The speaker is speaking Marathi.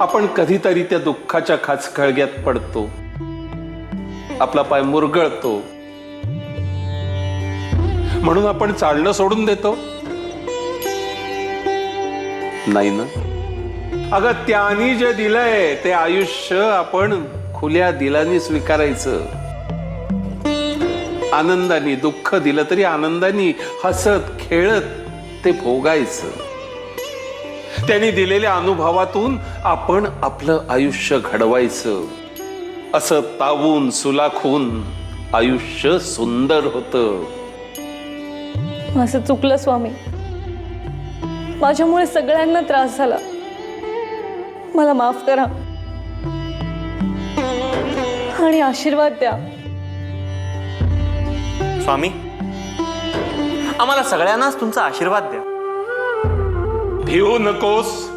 आपण कधीतरी त्या दुःखाच्या खाचखळग्यात पडतो. आपला पाय मुरगळतो. म्हणून आपण चालणं सोडून देतो. नाही ना? अगं त्यानी जे दिलंय ते आयुष्य आपण खुल्या दिलानी स्वीकारायचं. आनंदाने दुःख दिलं तरी आनंदाने हसत खेळत ते भोगायचं. त्यांनी दिलेल्या अनुभवातून आपण आपलं आयुष्य घडवायचं. असं तावून सुलाखून आयुष्य सुंदर होतं. माझं चुकलं स्वामी. माझ्यामुळे सगळ्यांना त्रास झाला. मला माफ करा. आणि आशीर्वाद द्या. स्वामी आम्हाला सगळ्यांनाच तुमचा आशीर्वाद द्या. भिवू नकोस.